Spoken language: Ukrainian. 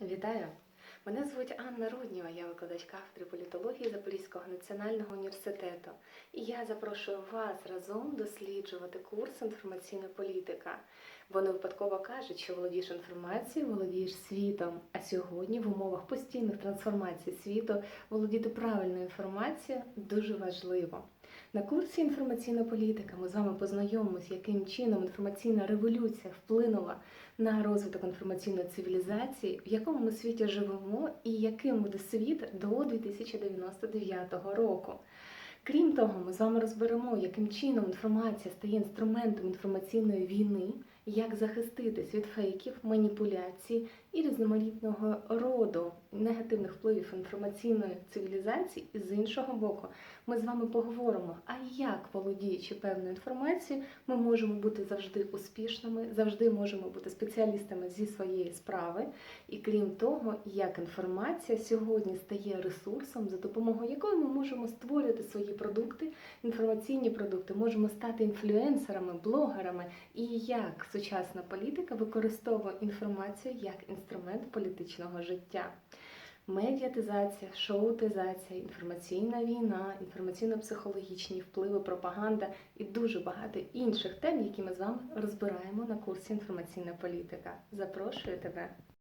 Вітаю! Мене звуть Анна Рудніва, я викладач кафедри політології Запорізького національного університету. І я запрошую вас разом досліджувати курс інформаційна політика. Бо не випадково кажуть, що володієш інформацією, володієш світом. А сьогодні в умовах постійних трансформацій світу володіти правильною інформацією дуже важливо. На курсі інформаційна політика ми з вами познайомимося, яким чином інформаційна революція вплинула на розвиток інформаційної цивілізації, в якому ми світі живемо, і яким буде світ до 2099 року. Крім того, ми з вами розберемо, яким чином інформація стає інструментом інформаційної війни, як захиститись від фейків, маніпуляцій і різноманітного роду негативних впливів інформаційної цивілізації. І з іншого боку, ми з вами поговоримо, а як володіючи певною інформацією, ми можемо бути завжди успішними, завжди можемо бути спеціалістами зі своєї справи. І крім того, як інформація сьогодні стає ресурсом, за допомогою якої ми можемо створювати свої продукти, інформаційні продукти, можемо стати інфлюенсерами, блогерами, і як сучасна політика використовує інформацію як інструмент політичного життя. Медіатизація, шоутизація, інформаційна війна, інформаційно-психологічні впливи, пропаганда і дуже багато інших тем, які ми з вами розбираємо на курсі інформаційна політика. Запрошую тебе.